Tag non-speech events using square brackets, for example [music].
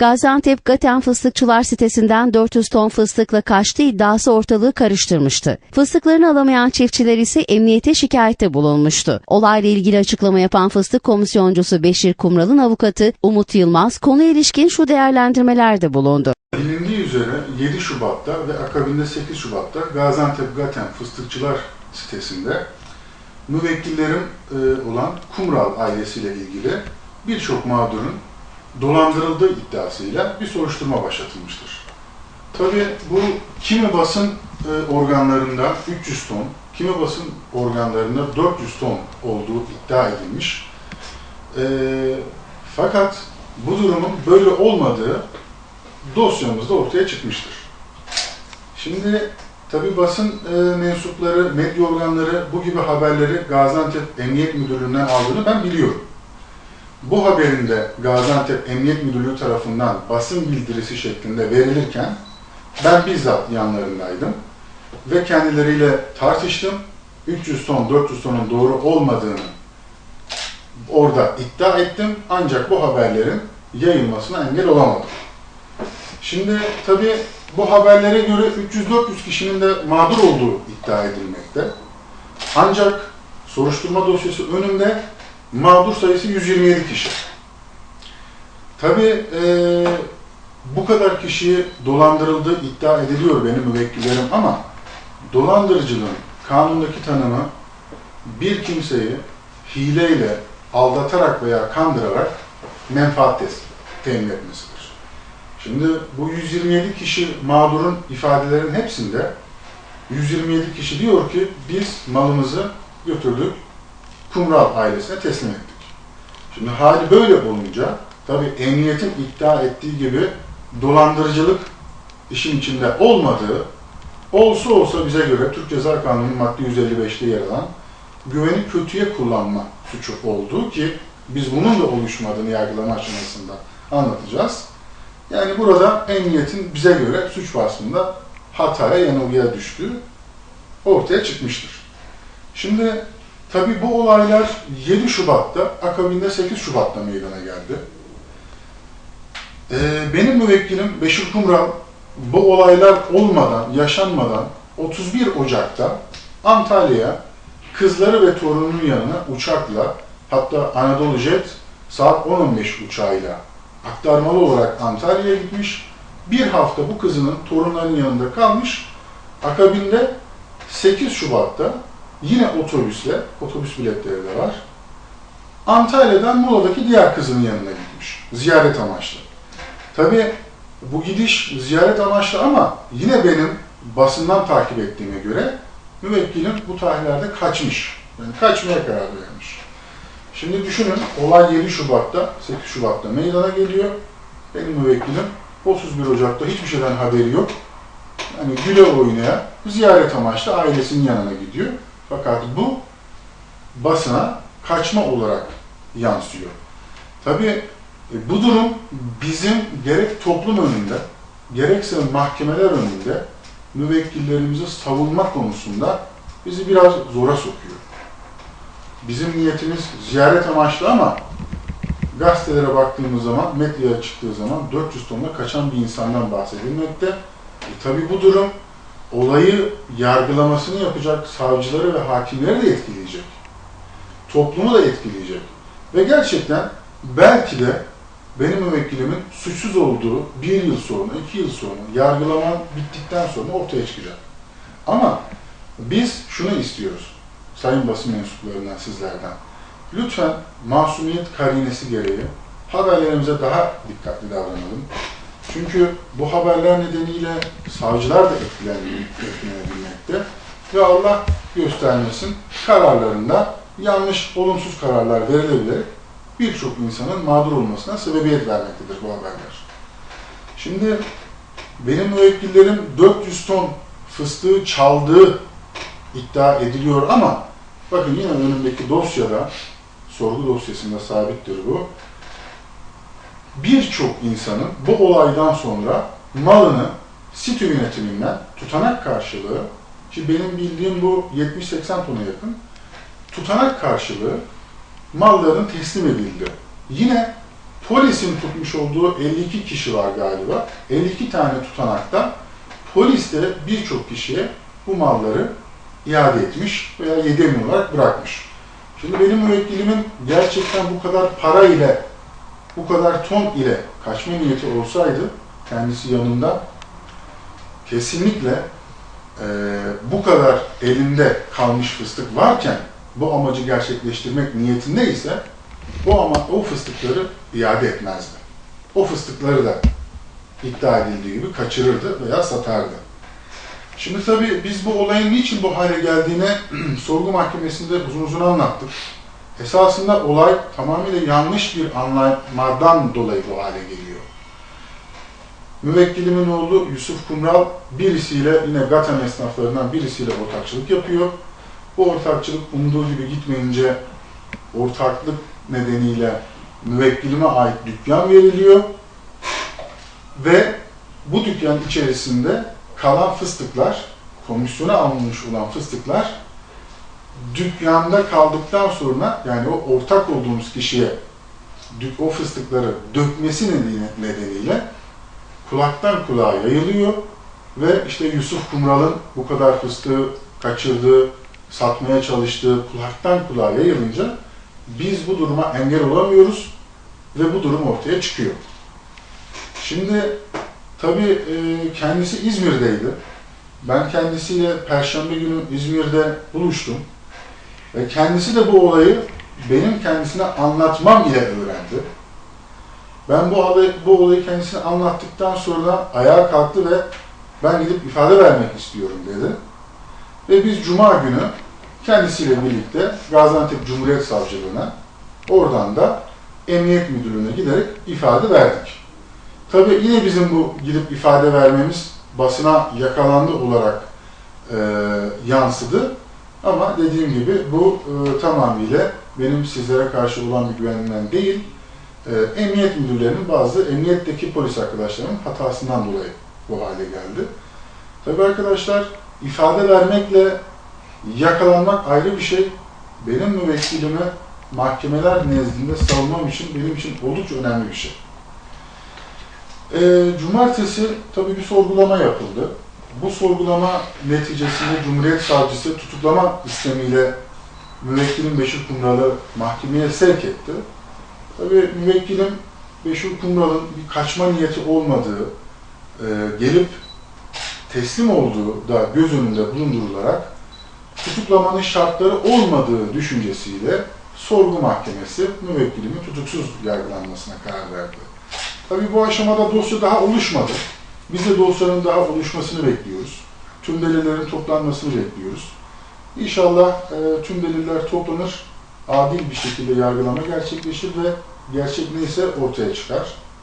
Gaziantep Gaten Fıstıkçılar sitesinden 400 ton fıstıkla kaçtığı iddiası ortalığı karıştırmıştı. Fıstıklarını alamayan çiftçiler ise emniyete şikayette bulunmuştu. Olayla ilgili açıklama yapan fıstık komisyoncusu Beşir Kumral'ın avukatı Umut Yılmaz konuya ilişkin şu değerlendirmelerde bulundu. Bilindiği üzere 7 Şubat'ta ve akabinde 8 Şubat'ta Gaziantep Gaten Fıstıkçılar sitesinde müvekkillerim e, olan Kumral ailesiyle ilgili birçok mağdurun dolandırıldığı iddiasıyla bir soruşturma başlatılmıştır. Tabii bu kimi basın e, organlarında 300 ton, kimi basın organlarında 400 ton olduğu iddia edilmiş. E, fakat bu durumun böyle olmadığı dosyamızda ortaya çıkmıştır. Şimdi tabi basın e, mensupları, medya organları bu gibi haberleri Gaziantep Emniyet Müdürlüğü'nden aldığını ben biliyorum. Bu haberin de Gaziantep Emniyet Müdürlüğü tarafından basın bildirisi şeklinde verilirken ben bizzat yanlarındaydım ve kendileriyle tartıştım. 300 ton, 400 tonun doğru olmadığını orada iddia ettim ancak bu haberlerin yayılmasına engel olamadım. Şimdi tabii bu haberlere göre 300-400 kişinin de mağdur olduğu iddia edilmekte. Ancak soruşturma dosyası önünde mağdur sayısı 127 kişi. Tabii eee, bu kadar kişiyi dolandırıldığı iddia ediliyor benim müvekkillerim ama dolandırıcılığın kanundaki tanımı bir kimseyi hileyle, aldatarak veya kandırarak menfaat temin etmesidir. Şimdi bu 127 kişi mağdurun ifadelerin hepsinde 127 kişi diyor ki biz malımızı götürdük Kumral ailesine teslim ettik. Şimdi hali böyle olunca tabi emniyetin iddia ettiği gibi dolandırıcılık işin içinde olmadığı olsa olsa bize göre Türk Ceza Kanunu madde 155'te yer alan güveni kötüye kullanma suçu olduğu ki biz bunun da oluşmadığını yargılama aşamasında anlatacağız. Yani burada emniyetin bize göre suç vasfında hataya yanılgıya düştüğü ortaya çıkmıştır. Şimdi tabi bu olaylar 7 Şubat'ta, akabinde 8 Şubat'ta meydana geldi. Ee, benim müvekkilim Beşir Kumral bu olaylar olmadan, yaşanmadan 31 Ocak'ta Antalya'ya kızları ve torununun yanına uçakla hatta Anadolu Jet saat 10.15 uçağıyla aktarmalı olarak Antalya'ya gitmiş. Bir hafta bu kızının torunlarının yanında kalmış. Akabinde 8 Şubat'ta yine otobüsle, otobüs biletleri de var. Antalya'dan Muğla'daki diğer kızının yanına gitmiş. Ziyaret amaçlı. Tabii bu gidiş ziyaret amaçlı ama yine benim basından takip ettiğime göre müvekkilim bu tarihlerde kaçmış. Yani kaçmaya karar vermiş. Şimdi düşünün olay 7 Şubat'ta, 8 Şubat'ta meydana geliyor. Benim müvekkilim 31 Ocak'ta hiçbir şeyden haberi yok. Yani güle oynaya ziyaret amaçlı ailesinin yanına gidiyor. Fakat bu basına kaçma olarak yansıyor. Tabii e, bu durum bizim gerek toplum önünde, gerekse mahkemeler önünde müvekkillerimizi savunma konusunda bizi biraz zora sokuyor. Bizim niyetimiz ziyaret amaçlı ama gazetelere baktığımız zaman, medyaya çıktığı zaman 400 tonla kaçan bir insandan bahsedilmekte. E, tabii bu durum olayı yargılamasını yapacak savcıları ve hakimleri de etkileyecek. Toplumu da etkileyecek. Ve gerçekten belki de benim müvekkilimin suçsuz olduğu bir yıl sonra, iki yıl sonra, yargılama bittikten sonra ortaya çıkacak. Ama biz şunu istiyoruz, sayın basın mensuplarından, sizlerden. Lütfen masumiyet karinesi gereği haberlerimize daha dikkatli davranalım. Çünkü bu haberler nedeniyle savcılar da etkilen- etkilenebilmekte ve Allah göstermesin kararlarında yanlış, olumsuz kararlar verilebilir birçok insanın mağdur olmasına sebebiyet vermektedir bu haberler. Şimdi benim müvekkillerim 400 ton fıstığı çaldığı iddia ediliyor ama bakın yine önümdeki dosyada, sorgu dosyasında sabittir bu. Birçok insanın bu olaydan sonra malını site yönetiminden tutanak karşılığı, ki benim bildiğim bu 70-80 tona yakın, tutanak karşılığı malların teslim edildi. Yine polisin tutmuş olduğu 52 kişi var galiba. 52 tane tutanakta polis de birçok kişiye bu malları iade etmiş veya yedemi olarak bırakmış. Şimdi benim müvekkilimin gerçekten bu kadar para ile, bu kadar ton ile kaçma niyeti olsaydı kendisi yanında kesinlikle eee, bu kadar elinde kalmış fıstık varken bu amacı gerçekleştirmek niyetindeyse o ama o fıstıkları iade etmezdi. O fıstıkları da iddia edildiği gibi kaçırırdı veya satardı. Şimdi tabii biz bu olayın niçin bu hale geldiğine [clears throat] sorgu mahkemesinde uzun uzun anlattık. Esasında olay tamamıyla yanlış bir anlamadan dolayı bu hale geliyor. Müvekkilimin oğlu Yusuf Kumral birisiyle yine Gatem esnaflarından birisiyle ortakçılık yapıyor. Bu ortakçılık umduğu gibi gitmeyince ortaklık nedeniyle müvekkilime ait dükkan veriliyor ve bu dükkan içerisinde kalan fıstıklar, komisyona alınmış olan fıstıklar dükkanda kaldıktan sonra yani o ortak olduğumuz kişiye o fıstıkları dökmesi nedeni- nedeniyle kulaktan kulağa yayılıyor ve işte Yusuf Kumral'ın bu kadar fıstığı kaçırdığı, satmaya çalıştığı kulaktan kulağa yayılınca biz bu duruma engel olamıyoruz ve bu durum ortaya çıkıyor. Şimdi tabii e, kendisi İzmir'deydi. Ben kendisiyle Perşembe günü İzmir'de buluştum. Ve kendisi de bu olayı benim kendisine anlatmam ile öğrendi. Ben bu olayı, bu olayı kendisine anlattıktan sonra ayağa kalktı ve ben gidip ifade vermek istiyorum dedi. Ve biz Cuma günü kendisiyle birlikte Gaziantep Cumhuriyet Savcılığına oradan da Emniyet Müdürlüğü'ne giderek ifade verdik. Tabii yine bizim bu gidip ifade vermemiz basına yakalandı olarak e, yansıdı. Ama dediğim gibi bu e, tamamıyla benim sizlere karşı olan bir güvenimden değil, e, emniyet müdürlerinin bazı emniyetteki polis arkadaşlarının hatasından dolayı bu hale geldi. Tabii arkadaşlar ifade vermekle yakalanmak ayrı bir şey. Benim müvekkilimi mahkemeler nezdinde savunmam için benim için oldukça önemli bir şey. E, cumartesi tabii bir sorgulama yapıldı. Bu sorgulama neticesinde Cumhuriyet Savcısı tutuklama istemiyle müvekkilim Beşir Kumral'ı mahkemeye sevk etti. Tabii müvekkilim Beşir Kumral'ın bir kaçma niyeti olmadığı, e, gelip teslim olduğu da göz önünde bulundurularak tutuklamanın şartları olmadığı düşüncesiyle sorgu mahkemesi müvekkilimin tutuksuz yargılanmasına karar verdi. Tabii bu aşamada dosya daha oluşmadı. Biz de dosyanın daha oluşmasını bekliyoruz. Tüm delillerin toplanmasını bekliyoruz. İnşallah e, tüm deliller toplanır, adil bir şekilde yargılama gerçekleşir ve gerçek neyse ortaya çıkar.